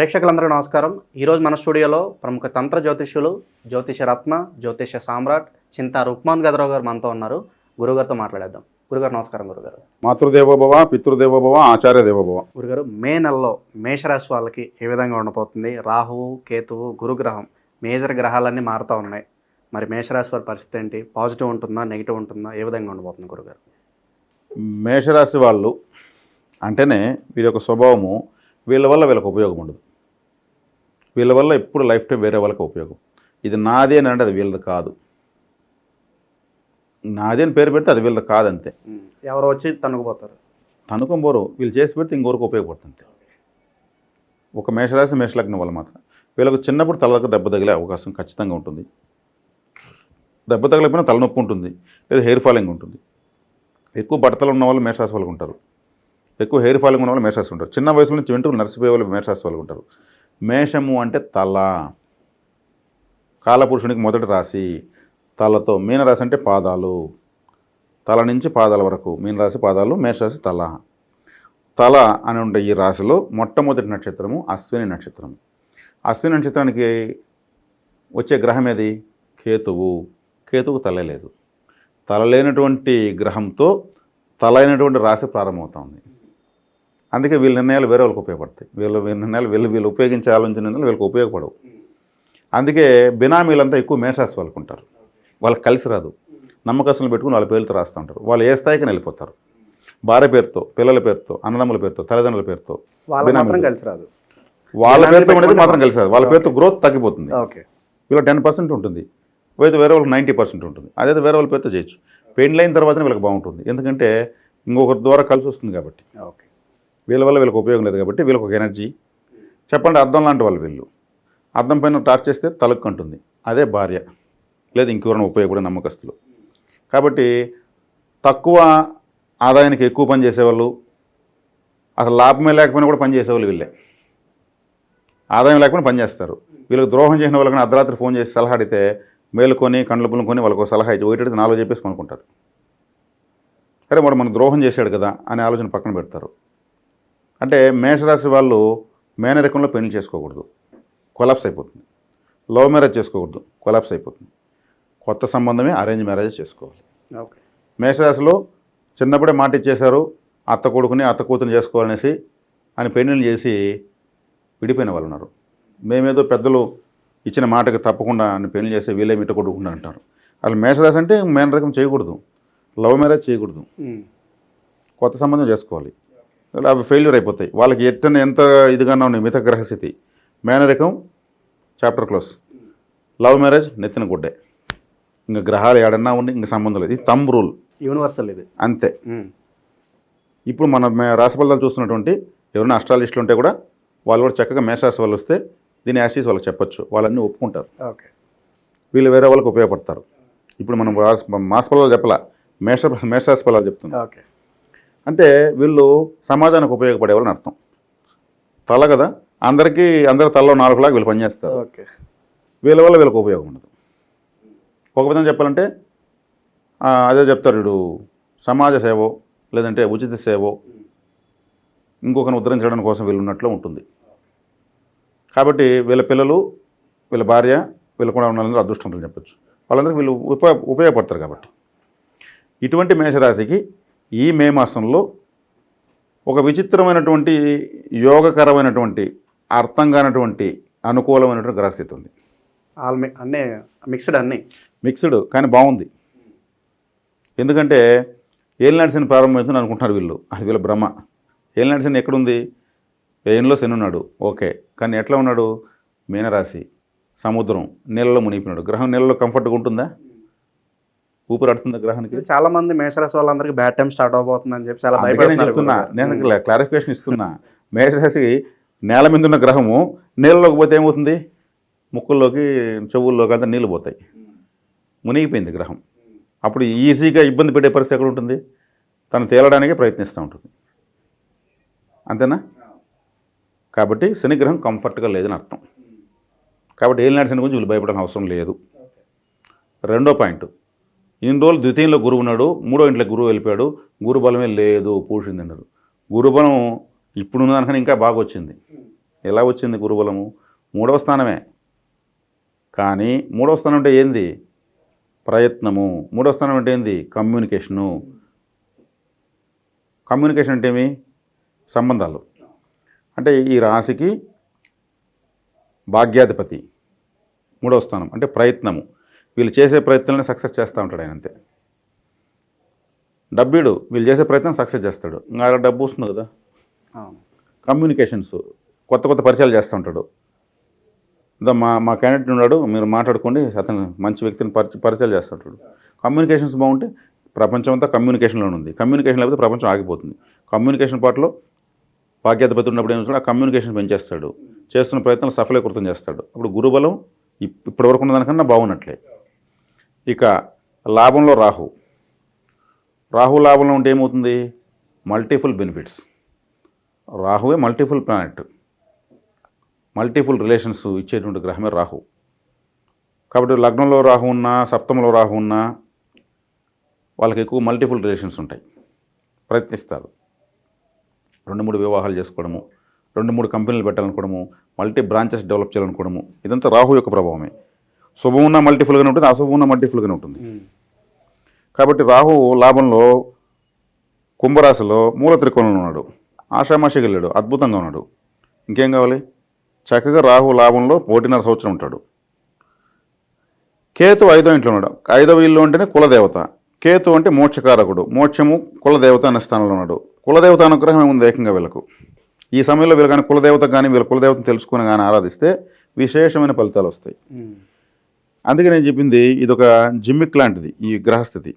ప్రేక్షకులందరికీ నమస్కారం. ఈరోజు మన స్టూడియోలో ప్రముఖ తంత్ర జ్యోతిష్యులు జ్యోతిష రత్న జ్యోతిష సామ్రాట్ చింతా రుక్మాన్ గదరావు గారు మనతో ఉన్నారు. గురుగారితో మాట్లాడేద్దాం. గురుగారు నమస్కారం గురుగారు. మాతృదేవోభవ పితృదేవోభవ ఆచార్య దేవోభవ గురుగారు మే నెలలో మేషరాశి వాళ్ళకి ఏ విధంగా ఉండబోతుంది? రాహువు కేతువు గురుగ్రహం మేజర్ గ్రహాలన్నీ మారుతూ ఉన్నాయి. మరి మేషరాశి వారి పరిస్థితి ఏంటి? పాజిటివ్ ఉంటుందా? నెగిటివ్ ఉంటుందా? ఏ విధంగా ఉండబోతుంది గురుగారు? మేషరాశి వాళ్ళు అంటేనే వీరి యొక్క స్వభావము వీళ్ళ వల్ల వీళ్ళకి ఉపయోగం ఉండదు. వీళ్ళ వల్ల ఎప్పుడు లైఫ్ టైం వేరే వాళ్ళకి ఉపయోగం. ఇది నాది అని అంటే అది వీళ్ళది కాదు. నాది అని పేరు పెడితే అది వీళ్ళది కాదంతే. ఎవరు వచ్చి తనుకుపోతారు తనుకోబోరు వీళ్ళు చేసి పెడితే ఇంకొరకు ఉపయోగపడుతుంది ఒక మేషరాశి మేషలగ్నం వల్ల మాత్రం. వీళ్ళకు చిన్నప్పుడు తలకు దెబ్బ తగిలే అవకాశం ఖచ్చితంగా ఉంటుంది. దెబ్బ తగలేకపోయినా తలనొప్పి ఉంటుంది. లేదా హెయిర్ ఫాలింగ్ ఉంటుంది. ఎక్కువ బట్టలు ఉన్న వాళ్ళు మేషరాశి వాళ్ళకు ఉంటారు ఎక్కువ హెయిర్ ఫాలింగ్ ఉన్న వాళ్ళు మేషరాశి ఉంటారు. చిన్న వయసు నుంచి వెంటనే నడిచిపోయే వాళ్ళు మేషరాశి వాళ్ళు ఉంటారు మేషము అంటే తల. కాలపురుషునికి మొదటి రాశి తలతో మీనరాశి అంటే పాదాలు. తల నుంచి పాదాల వరకు మీనరాశి పాదాలు మేషరాశి తల. తల అని ఉండే ఈ రాశిలో మొట్టమొదటి నక్షత్రము అశ్విని నక్షత్రము. అశ్విని నక్షత్రానికి వచ్చే గ్రహం ఏది? కేతువు. కేతువు తల లేదు. తల లేనటువంటి గ్రహంతో తల అయినటువంటి రాశి ప్రారంభమవుతుంది అందుకే వీళ్ళ నిర్ణయాలు వేరే వాళ్ళకి ఉపయోగపడతాయి. వీళ్ళ వీళ్ళ నిర్ణయాలు వీళ్ళు వీళ్ళు ఉపయోగించే ఆలోచన నిర్ణయాలు వీళ్ళకి ఉపయోగపడవు. అందుకే బినామీలంతా ఎక్కువ మేషరాశి వాళ్ళకు ఉంటారు. వాళ్ళకి కలిసి రాదు. నమ్మకస్తులు పెట్టుకుని వాళ్ళ పేర్లతో రాస్తూ ఉంటారు. వాళ్ళు ఏ స్థాయికి వెళ్ళిపోతారు? భార్య పేరుతో పిల్లల పేరుతో అన్నదమ్ముల పేరుతో తల్లిదండ్రుల పేరుతో వాళ్ళ కలిసి రాదు. వాళ్ళ పేరుతో ఉండేది పెట్టుకుంటే మాత్రం కలిసి రాదు. వాళ్ళ పేరుతో గ్రోత్ తగ్గిపోతుంది. ఓకే. వీళ్ళకి టెన్ పర్సెంట్ ఉంటుంది. అయితే వేరే వాళ్ళకి నైంటీ పర్సెంట్ ఉంటుంది. అదే వేరే వాళ్ళ పేరుతో చేయొచ్చు. పెళ్ళైన తర్వాతనే వీళ్ళకి బాగుంటుంది. ఎందుకంటే ఇంకొకరి ద్వారా కలిసి వస్తుంది కాబట్టి. ఓకే. వీళ్ళ వల్ల వీళ్ళకి ఉపయోగం లేదు కాబట్టి వీళ్ళకి ఒక ఎనర్జీ. చెప్పండి అర్థం లాంటి వాళ్ళు వీళ్ళు. అర్థం పైన టార్చ్ చేస్తే తలకు అదే భార్య. లేదు ఇంకెవరైనా ఉపయోగపడే నమ్మకస్తులు. కాబట్టి తక్కువ ఆదాయానికి ఎక్కువ పని చేసేవాళ్ళు అసలు లాభమే లేకపోయినా కూడా పని చేసేవాళ్ళు వీళ్ళే. ఆదాయం లేకపోయినా పనిచేస్తారు వీళ్ళకి ద్రోహం చేసిన వాళ్ళకి అర్ధరాత్రి ఫోన్ చేసి సలహా అడిగితే మేలుకొని కండ్లు పులుకొని వాళ్ళకు సలహా ఇచ్చి ఒకటి నాలుగు చెప్పేసి కొనుక్కుంటారు. సరే వాడు మనకు ద్రోహం చేశాడు కదా అనే ఆలోచన పక్కన పెడతారు. అంటే మేషరాశి వాళ్ళు మేనరికంలో పెళ్ళి చేసుకోకూడదు. కొలాప్స్ అయిపోతుంది. లవ్ మ్యారేజ్ చేసుకోకూడదు. కొలాప్స్ అయిపోతుంది. కొత్త సంబంధమే అరేంజ్ మ్యారేజ్ చేసుకోవాలి. మేషరాశిలో చిన్నప్పుడే మాట ఇచ్చేశారు అత్త కొడుకుని అత్త కూతురు చేసుకోవాలనేసి అని పెళ్ళిళ్ళు చేసి విడిపోయిన వాళ్ళు ఉన్నారు. మేమేదో పెద్దలు ఇచ్చిన మాటకి తప్పకుండా అని పెళ్ళి చేసి వీళ్ళే మిట్ట కొట్టుకుంటా అంటారు అసలు మేషరాశి అంటే మేనరకం చేయకూడదు. లవ్ మ్యారేజ్ చేయకూడదు. కొత్త సంబంధం చేసుకోవాలి. అవి ఫెయిల్యూర్ అయిపోతాయి. వాళ్ళకి ఎట్టన ఎంత ఇదిగానే ఉన్నాయి? మిగతా గ్రహస్థితి మేనరికం చాప్టర్ క్లోజ్ లవ్ మ్యారేజ్ నెత్తిన గుడ్డే. ఇంకా గ్రహాలు ఏడన్నా ఉండి ఇంకా సంబంధం లేదు. ఇది తమ్ రూల్ యూనివర్సల్ ఇది. అంతే. ఉమ్. ఇప్పుడు మన మే- రాశి ఫలితాలు చూస్తున్నటువంటి ఎవరైనా అస్ట్రాలిస్టులు ఉంటే కూడా వాళ్ళు కూడా చక్కగా మేషరాశి వాళ్ళు వస్తే దీని యాస్టీస్ వాళ్ళకి చెప్పొచ్చు. వాళ్ళన్నీ ఒప్పుకుంటారు. ఓకే వీళ్ళు వేరే వాళ్ళకి ఉపయోగపడతారు. ఇప్పుడు మనం మాస ఫలాలు చెప్పాల. మేష మేషరాశి ఫలాలు చెప్తున్నాం. ఓకే అంటే వీళ్ళు సమాజానికి ఉపయోగపడే వాళ్ళని అర్థం. తల కదా? అందరికీ అందరి తలలో నాలుగులాగా వీళ్ళు పనిచేస్తారు. ఓకే. వీళ్ళ వల్ల వీళ్ళకి ఉపయోగం ఉండదు. ఒక విధంగా చెప్పాలంటే అదే చెప్తారు వీడు సమాజ సేవో లేదంటే ఉచిత సేవో ఇంకొకరిని ఉద్ధరించడం కోసం వీళ్ళు ఉన్నట్లు ఉంటుంది. కాబట్టి వీళ్ళ పిల్లలు వీళ్ళ భార్య వీళ్ళు కూడా ఉన్న అదృష్టవంతులు చెప్పొచ్చు. వాళ్ళందరికీ వీళ్ళు ఉపయోగ ఉపయోగపడతారు కాబట్టి. ఇటువంటి మేషరాశికి ఈ మే మాసంలో ఒక విచిత్రమైనటువంటి యోగకరమైనటువంటి అర్థం కానటువంటి అనుకూలమైనటువంటి గ్రహస్థితి ఉంది. అన్నీ మిక్స్డ్ అన్నీ. మిక్స్డ్ కానీ బాగుంది. ఎందుకంటే ఏలినాటి ప్రారంభమవుతుంది అనుకుంటున్నారు వీళ్ళు. అది వీళ్ళ భ్రమ ఏలినాటి శని ఎక్కడుంది? ఏనులో శని ఉన్నాడు. ఓకే. కానీ ఎట్లా ఉన్నాడు? మీనరాశి సముద్రం నీళ్ళలో మునిగిపోయినాడు. గ్రహం నీళ్ళలో కంఫర్ట్గా ఉంటుందా? ఊపిరి ఆడుతుందా గ్రహానికి చాలా మంది మేషరాశి వాళ్ళందరికీ బ్యాడ్ టైం స్టార్ట్ అవబోతుంది అని చెప్పి చాలా అందుకే నేను క్లారిఫికేషన్ ఇస్తున్నా. మేషరాశి నేల మీద ఉన్న గ్రహము నీళ్ళలోకి పోతే ఏమవుతుంది? ముక్కుల్లోకి చెవుల్లోకి అంతా నీళ్ళు పోతాయి. మునిగిపోయింది గ్రహం. అప్పుడు ఈజీగా ఇబ్బంది పెట్టే పరిస్థితి ఎక్కడ ఉంటుంది? తను తేలడానికే ప్రయత్నిస్తూ ఉంటుంది. అంతేనా? కాబట్టి శనిగ్రహం కంఫర్ట్గా లేదని అర్థం. కాబట్టి ఏలినాటి శని గురించి వీళ్ళు భయపడాల్సిన అవసరం లేదు. రెండో పాయింట్. ఇన్ని రోజులు ద్వితీయంలో గురువు ఉన్నాడు మూడో ఇంట్లో గురువు వెళ్ళిపోయాడు గురు బలమే లేదు పూషింది అన్నారు గురుబలం ఇప్పుడున్న దానికన్నా ఇంకా బాగా వచ్చింది. ఎలా వచ్చింది గురుబలము? మూడవ స్థానమే. కానీ మూడవ స్థానం అంటే ఏంది? ప్రయత్నము. మూడవ స్థానం అంటే ఏంది? కమ్యూనికేషను. కమ్యూనికేషన్ అంటే ఏమి? సంబంధాలు. అంటే ఈ రాశికి భాగ్యాధిపతి. మూడవ స్థానం. అంటే ప్రయత్నము. వీళ్ళు చేసే ప్రయత్నాలను సక్సెస్ చేస్తూ ఉంటాడు ఆయన అంతే. డబ్బీడు వీళ్ళు చేసే ప్రయత్నం సక్సెస్ చేస్తాడు. ఇంకా ఆడ డబ్బు వస్తుంది కదా. కమ్యూనికేషన్స్ కొత్త కొత్త పరిచయాలు చేస్తూ ఉంటాడు. ఇదో మా మా క్యాండిడేట్ ఉన్నాడు మీరు మాట్లాడుకోండి అతను మంచి వ్యక్తిని పరిచ పరిచయాలు చేస్తుంటాడు కమ్యూనికేషన్స్ బాగుంటే ప్రపంచం అంతా కమ్యూనికేషన్లోనే ఉంది. కమ్యూనికేషన్ లేకపోతే ప్రపంచం ఆగిపోతుంది. కమ్యూనికేషన్ పాటలో భాగ్యాధిపతి ఉన్నప్పుడు ఏం ఆ కమ్యూనికేషన్ పెంచేస్తాడు. చేస్తున్న ప్రయత్నాలు సఫలీకృతం చేస్తాడు. అప్పుడు గురుబలం ఇప్- ఇప్పటివరకు ఉన్న దానికన్నా బాగున్నట్లే. ఇక లాభంలో రాహు. రాహు లాభంలో ఉంటే ఏమవుతుంది? Multiple benefits. రాహువే multiple planet. Multiple relations ఇచ్చేటువంటి గ్రహమే రాహు. కాబట్టి లగ్నంలో రాహు ఉన్నా సప్తమంలో రాహు ఉన్నా వాళ్ళకి ఎక్కువ మల్టిఫుల్ రిలేషన్స్ ఉంటాయి. ప్రయత్నిస్తారు. రెండు మూడు వివాహాలు చేసుకోవడము రెండు మూడు కంపెనీలు పెట్టాలనుకోవడము మల్టీ బ్రాంచెస్ డెవలప్ చేయాలనుకోవడము ఇదంతా రాహు యొక్క ప్రభావమే. శుభం ఉన్న మల్టిఫుల్గానే ఉంటుంది అశుభం ఉన్న మల్టిఫుల్గానే ఉంటుంది. కాబట్టి రాహు లాభంలో కుంభరాశిలో మూల త్రికోణంలో ఉన్నాడు. ఆషామాషికి వెళ్ళాడు అద్భుతంగా ఉన్నాడు. ఇంకేం కావాలి? చక్కగా రాహు లాభంలో ఒకటిన్నర సంవత్సరం ఉంటాడు. కేతు ఐదో ఇంట్లో ఉన్నాడు. ఐదవ ఇల్లు అంటేనే కులదేవత. కేతు అంటే మోక్షకారకుడు. మోక్షము కులదేవత అనే స్థానంలో ఉన్నాడు. కులదేవత అనుగ్రహం ఏముంది? ఏకంగా వీళ్ళకు. ఈ సమయంలో వీళ్ళు కానీ కులదేవత కానీ వీళ్ళ కులదేవతను తెలుసుకుని కానీ ఆరాధిస్తే విశేషమైన ఫలితాలు వస్తాయి. అందుకే నేను చెప్పింది ఇది ఒక జిమ్మిక్ లాంటిది ఈ గ్రహస్థితి.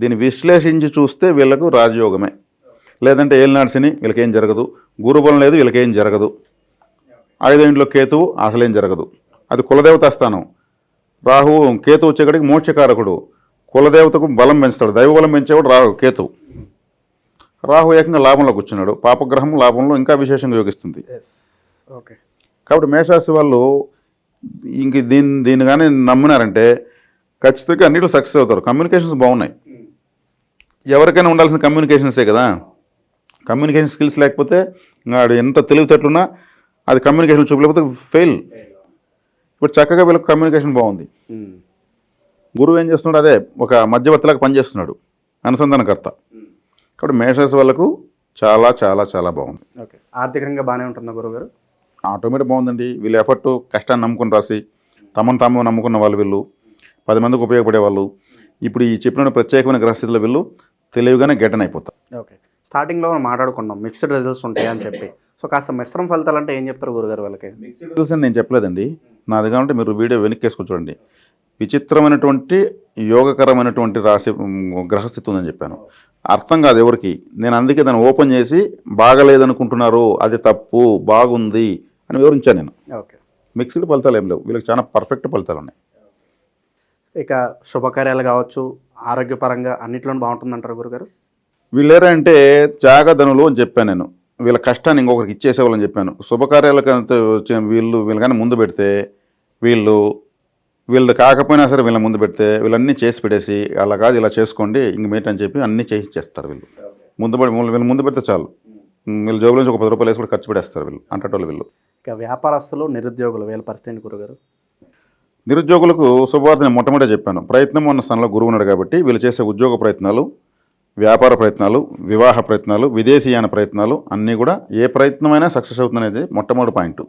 దీన్ని విశ్లేషించి చూస్తే వీళ్ళకు రాజయోగమే. లేదంటే ఏలినాడు శని వీళ్ళకేం జరగదు. గురుబలం లేదు వీళ్ళకేం జరగదు. ఐదో ఇంట్లో కేతువు అసలేం జరగదు. అది కులదేవతా స్థానం. రాహు కేతు వచ్చేకడికి మోక్షకారకుడు. కులదేవతకు బలం పెంచుతాడు. దైవ బలం పెంచేవాడు రాహు కేతు రాహు ఏకంగా లాభంలో కూర్చున్నాడు. పాపగ్రహం లాభంలో ఇంకా విశేషంగా యోగిస్తుంది. కాబట్టి మేషరాశి వాళ్ళు ఇంక దీన్ని దీన్ని కానీ నమ్మినారంటే ఖచ్చితంగా అన్నిట్లో సక్సెస్ అవుతారు. కమ్యూనికేషన్స్ బాగున్నాయి. ఎవరికైనా ఉండాల్సిన కమ్యూనికేషన్సే కదా. కమ్యూనికేషన్ స్కిల్స్ లేకపోతే వాడు ఎంత తెలివితేటలున్నా అది కమ్యూనికేషన్ చూపలేకపోతే ఫెయిల్. ఇప్పుడు చక్కగా వీళ్ళకి కమ్యూనికేషన్ బాగుంది. గురువు ఏం చేస్తున్నాడు? అదే ఒక మధ్యవర్తిలాగా పనిచేస్తున్నాడు. అనుసంధానకర్త. కాబట్టి మేషస్ వాళ్ళకు చాలా చాలా చాలా బాగుంది. ఓకే. ఆర్థికంగా బాగానే ఉంటుందా గురుగారు ఆటోమేటిక్ బాగుందండి. వీళ్ళ ఎఫర్ట్ కష్టాన్ని నమ్ముకుని రాసి తమను తాము నమ్ముకున్న వాళ్ళు వీళ్ళు పది మందికి ఉపయోగపడే వాళ్ళు. ఇప్పుడు ఈ చెప్పిన ప్రత్యేకమైన గ్రహస్థితిలో వీళ్ళు తెలివిగానే గెటన్ అయిపోతారు. ఓకే. స్టార్టింగ్లో మనం మాట్లాడుకున్నాం మిక్స్డ్ రిజల్ట్స్ ఉంటాయి అని చెప్పి. సో కాస్త మిశ్రమ ఫలితాలు అంటే ఏం చెప్తారు గురుగారు వాళ్ళకి? రిజల్ట్స్ అని నేను చెప్పలేదండి. నాది కాబట్టి మీరు వీడియో వెనక్కేసుకొని చూడండి. విచిత్రమైనటువంటి యోగకరమైనటువంటి రాశి గ్రహస్థితి ఉందని చెప్పాను. అర్థం కాదు ఎవరికి. నేను అందుకే దాన్ని ఓపెన్ చేసి బాగలేదనుకుంటున్నారు. అది తప్పు బాగుంది. అని వివరించాను నేను. ఓకే. మిక్స్డ్ ఫలితాలు ఏం లేవు. వీళ్ళకి చాలా పర్ఫెక్ట్ ఫలితాలు ఉన్నాయి. ఇక శుభకార్యాలు కావచ్చు ఆరోగ్యపరంగా అన్నిట్లోనూ బాగుంటుందంటారు గురుగారు? వీళ్ళేరంటే త్యాగధనులు అని చెప్పాను నేను. వీళ్ళ కష్టాన్ని ఇంకొకరికి ఇచ్చేసేవాళ్ళని చెప్పాను. శుభకార్యాలకు అంత వచ్చే- వీళ్ళు వీళ్ళు కానీ ముందు పెడితే వీళ్ళు వీళ్ళది కాకపోయినా సరే వీళ్ళ ముందు పెడితే వీళ్ళన్నీ చేసి పెట్టేసి అలా కాదు ఇలా చేసుకోండి ఇంక మేట్ అని చెప్పి అన్నీ చేసి చేస్తారు వీళ్ళు. ముందు పడి వీళ్ళు ముందు పెడితే చాలు. వీళ్ళు జోబుల నుంచి ఒక పది రూపాయలు వేసి కూడా ఖర్చు పెట్టేస్తారు వీళ్ళు అంటటోళ్ళు వీళ్ళు. ఇక వ్యాపారస్తులు నిరుద్యోగులు వీళ్ళ పరిస్థితి గురుగారు. నిరుద్యోగులకు శుభవార్త నేను మొట్టమొదటి చెప్పాను. ప్రయత్నం ఉన్న స్థానంలో గురువు ఉన్నాడు కాబట్టి వీళ్ళు చేసే ఉద్యోగ ప్రయత్నాలు వ్యాపార ప్రయత్నాలు వివాహ ప్రయత్నాలు విదేశీయాన ప్రయత్నాలు అన్నీ కూడా ఏ ప్రయత్నమైనా సక్సెస్ అవుతుంది అనేది మొట్టమొదటి పాయింట్.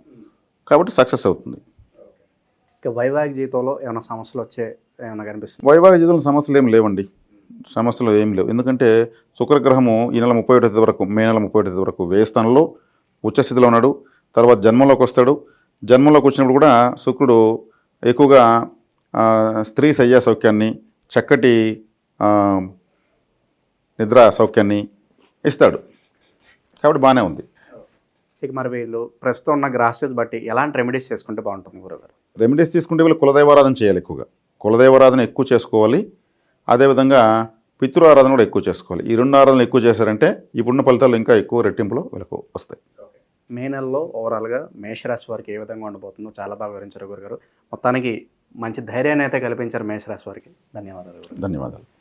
కాబట్టి సక్సెస్ అవుతుంది. ఇక వైవాహిక జీవితంలో ఏమైనా సమస్యలు వచ్చే ఏమైనా కనిపిస్తుంది వైవాహిక జీవితంలో సమస్యలు ఏం లేవండి. సమస్యలు ఏం లేవు. ఎందుకంటే శుక్రగ్రహము ఈ నెల ముప్పై ఒకటో వరకు మే నెల ముప్పై ఒకటో తేదీ వరకు వ్యయ స్థానంలో ఉచ్చస్థితిలో ఉన్నాడు. తర్వాత జన్మంలోకి వస్తాడు. జన్మంలోకి వచ్చినప్పుడు కూడా శుక్రుడు ఎక్కువగా స్త్రీ శయ్యా సౌఖ్యాన్ని చక్కటి నిద్ర సౌఖ్యాన్ని ఇస్తాడు. కాబట్టి బాగానే ఉంది. ఇక మరి వీళ్ళు ప్రస్తుతం ఉన్న గ్రహస్థితి బట్టి ఎలాంటి రెమెడీస్ చేసుకుంటే బాగుంటుంది గురుగారు? రెమెడీస్ తీసుకుంటే వీళ్ళు కులదైవారాధన చేయాలి ఎక్కువగా. కులదైవారాధన ఎక్కువ చేసుకోవాలి. అదేవిధంగా పితృ ఆరాధన కూడా ఎక్కువ చేసుకోవాలి. ఈ రెండు ఆరాధనలు ఎక్కువ చేశారంటే ఇప్పుడున్న ఫలితాలు ఇంకా ఎక్కువ రెట్టింపులో వీళ్ళకు వస్తాయి. మే నెలలో ఓవరాల్గా మేషరాశి వారికి ఏ విధంగా ఉండబోతుందో చాలా బాగా వివరించారు గురుగారు. మొత్తానికి మంచి ధైర్యాన్ని అయితే కల్పించారు మేషరాశి వారికి. ధన్యవాదాలు ధన్యవాదాలు.